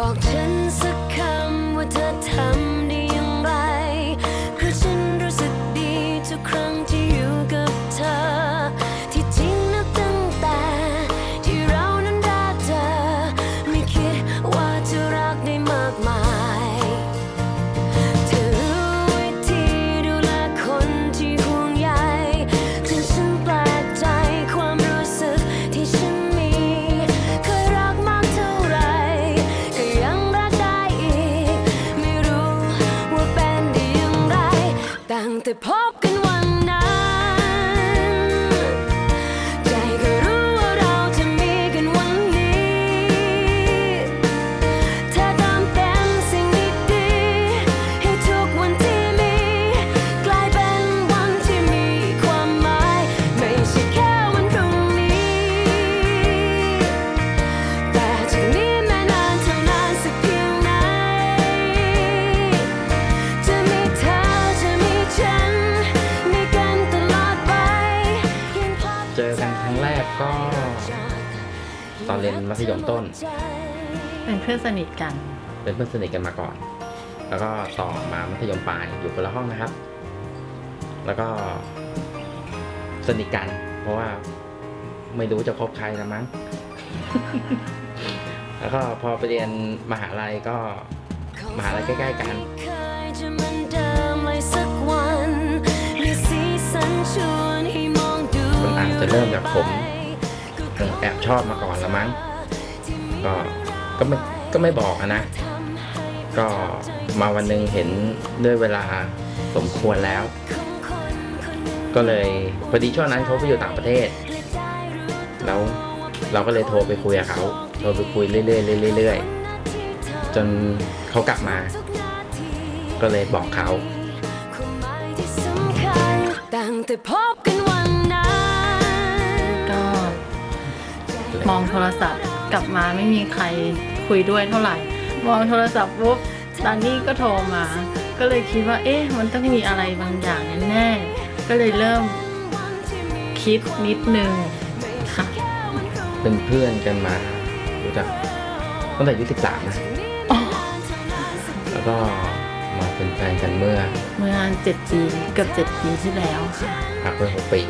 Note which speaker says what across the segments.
Speaker 1: บอกฉัน ตั้ง ตอนเรียนมัธยมต้น เป็
Speaker 2: นเพื่
Speaker 3: อนสนิทกัน
Speaker 2: เป็นเพื่อนสนิทกันมาก่อน แล้วก็ต่อมามัธยมปลายอยู่คนละห้องนะครับ แล้วก็สนิทกัน เพราะว่าไม่รู้จะคบใครละมั้ง แล้วก็พอไปเรียนมหาลัยก็มหาลัยใกล้ ๆ กัน
Speaker 1: เคยจะเหมือนเดิมเลยสักวันมีสีสันชวนให้มองดู
Speaker 2: มันอาจจะเริ่มจากผม
Speaker 1: ก็
Speaker 2: เออ แอบชอบมาก่อนละมั้ง ก็ก็ไม่ก็ไม่บอกอะนะ ก็มาวันหนึ่งเห็นด้วยเวลาสมควรแล้ว ก็เลยพอดีช่วงนั้นเขาไปอยู่ต่างประเทศ แล้วเราก็เลยโทรไปคุยกับเขาโทรไปคุยเรื่อยๆเรื่อยๆจนเขากลับมา ก็เลยบอกเขา
Speaker 1: ตั้งแต่พบ
Speaker 3: มองโทรศัพท์กลับมาไม่มีใครคุยด้วยเท่าไหร่ มองโทรศัพท์ปุ๊บตอนนี้ก็โทรมา ก็เลยคิดว่า เอ๊ะ มันต้องมีอะไรบางอย่างแน่ๆก็เลยเริ่มคิดนิดนึงค่ะ
Speaker 2: เป็นเพื่อนกันมารู้จักตั้งแต่อายุสิบสามนะ
Speaker 3: อ๋อ
Speaker 2: แล้วก็มาเป็นแฟนกันเมื่อ
Speaker 3: เมื่อเจ็ดปีเกือบเจ็ดปีที่แล้วค่ะ
Speaker 2: พักไปหกปี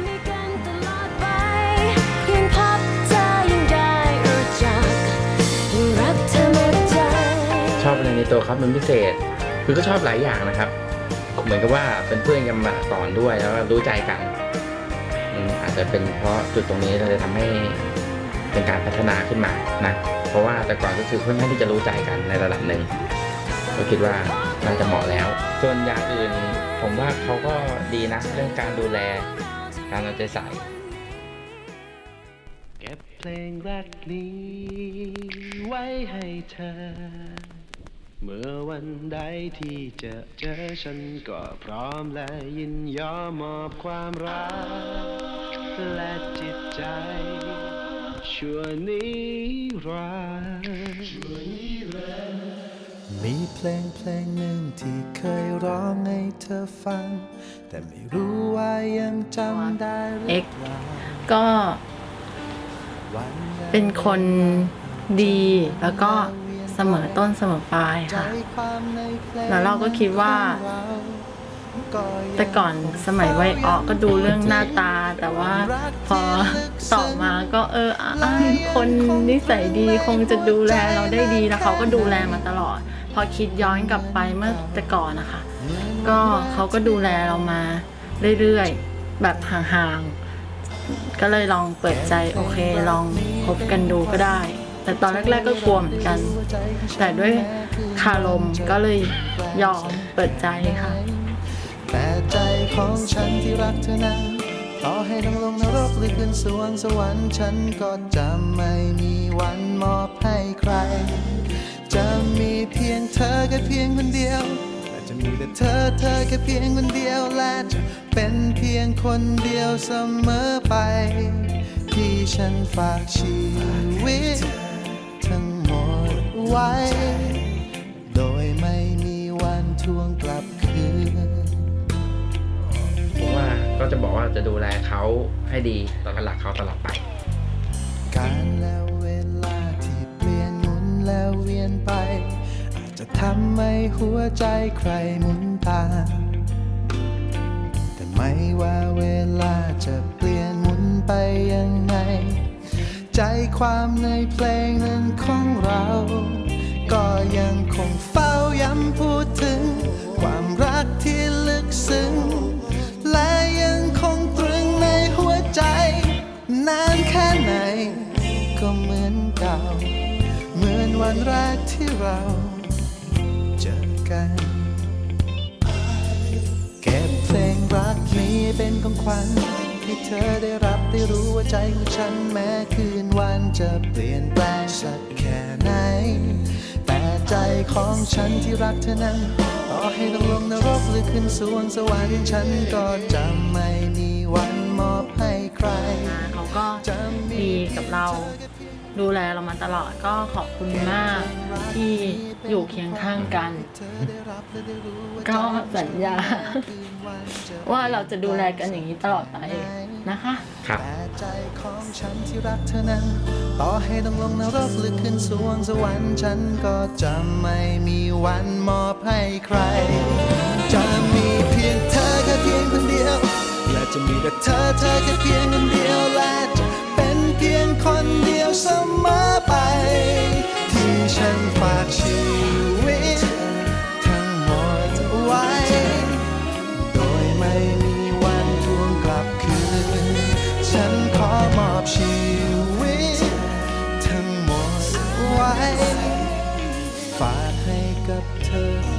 Speaker 1: ใน
Speaker 2: ตัวเขาเป็นพิเศษ คือก็ชอบหลายอย่างนะครับ เหมือนกับว่าเป็นเพื่อนกันมาก่อนด้วยแล้วรู้ใจกันอาจจะเป็นเพราะจุดตรงนี้เราจะทำให้เป็นการพัฒนาขึ้นมานะ เพราะว่าแต่ก่อนก็คือค่อนข้างที่จะรู้ใจกันในระดับหนึ่งก็คิดว่าน่าจะเหมาะแล้ว ส่วนอย่างอื่นผมว่าเขาก็ดีนะเรื่องการดูแลการเอาใจใส่
Speaker 4: เก็บเพลงรักนี้ไว้ให้เธอ เมื่อวันใดที่เจะเจอฉันก็พร้อมและยินยอมมอบความรัก และจิตใจชั่วนิรันดร์มีเพลงเพลงหนึ่งที่เคยร้องให้เธอฟัง แต่ไม่รู้ว่ายังจำได้หรือ
Speaker 3: เอ็ก
Speaker 4: เปล่า
Speaker 3: ก็
Speaker 4: วันใด
Speaker 3: เป็นคนดีแล้วก็ สมอต้นเสมอปลายค่ะ แล้วเราก็คิดว่า แต่ก่อนสมัยวัยออกก็ดูเรื่องหน้าตา แต่ว่าพอต่อมาก็เอออะอะคนนิสัยดีคงจะดูแลเราได้ดีแล้วเขาก็ดูแลมาตลอด พอคิดย้อนกลับไปเมื่อแต่ก่อนนะคะ ก็เขาก็ดูแลเรามาเรื่อยๆ แบบห่างๆ ก็เลยลองเปิดใจโอเคลองคบกันดูก็ได้ แต่ตอนแรกๆก็กลัวเหมือนกัน แต่ด้วยคารมก็เลยยอมเปิดใจค่ะ
Speaker 4: แต่ใจของฉันที่รักเธอนั้นต่อให้ต้องลงนรกหรือขึ้นสวงสวรรค์ฉันก็จะไม่มีวันมอบให้ใคร จะมีเพียงเธอแค่เพียงคนเดียวและจะมีแต่เธอเธอแค่เพียงคนเดียวและจะเป็นเพียงคนเดียวเสมอไป ที่ฉันฝากชีวิต ไว้ โดยไม่มีวันทวงกลับคืน
Speaker 2: เพราะว่าก็จะบอกว่าจะดูแลเขาให้ดีตอดหลักเขาตลอดไป
Speaker 4: การและเวลาที่เปลี่ยนหมุนแล้วเวียนไป อาจจะทำให้หัวใจใครหมุนตามแต่ไม่ว่าเวลาจะเปลี่ยน ใจความในเพลงนั้นของเรา ก็ยังคงเฝ้าย้ำพูดถึง ความรักที่ลึกซึ้ง และยังคงตรึงในหัวใจ นานแค่ไหน ก็เหมือนเก่า เหมือนวันแรกที่เราเจอกันเก็บเพลงรักนี้เป็นของขวัญ ให้เธอได้รับได้รู้ว่าใจของฉันแม้คืนวันจะเปลี่ยนแปลงสักแค่ไหน แต่ใจของฉันที่รักเธอนั้น ต่อให้ต้องลงนรกหรือขึ้นสวงสวรรค์ฉันก็จะไม่มีวันมอบให้ใคร
Speaker 3: เขาก็ดีกับเรา ดูแลเรามาตลอดก็ขอบคุณมากที่อยู่เคียงข้างกัน ก็สัญญา ว่าเราจะดูแลกันอย่างนี้ตลอดไปนะคะ
Speaker 2: ครับ
Speaker 4: แต่ใจของฉันที่รักเธอนั้น ต่อให้ต้องลงนรกหรือขึ้นสวงสวรรค์ฉันก็จะไม่มีวันมอบให้ใคร จะมีเพียงเธอแค่เพียงคนเดียว และจะมีแต่เธอเธอแค่เพียงคนเดียวและ เสมอไป ที่ฉันฝากชีวิต ทั้งหมดไว้ โดยไม่มีวันทวงกลับคืน ฉันขอมอบชีวิต ทั้งหมดไว้ ฝากให้กับเธอ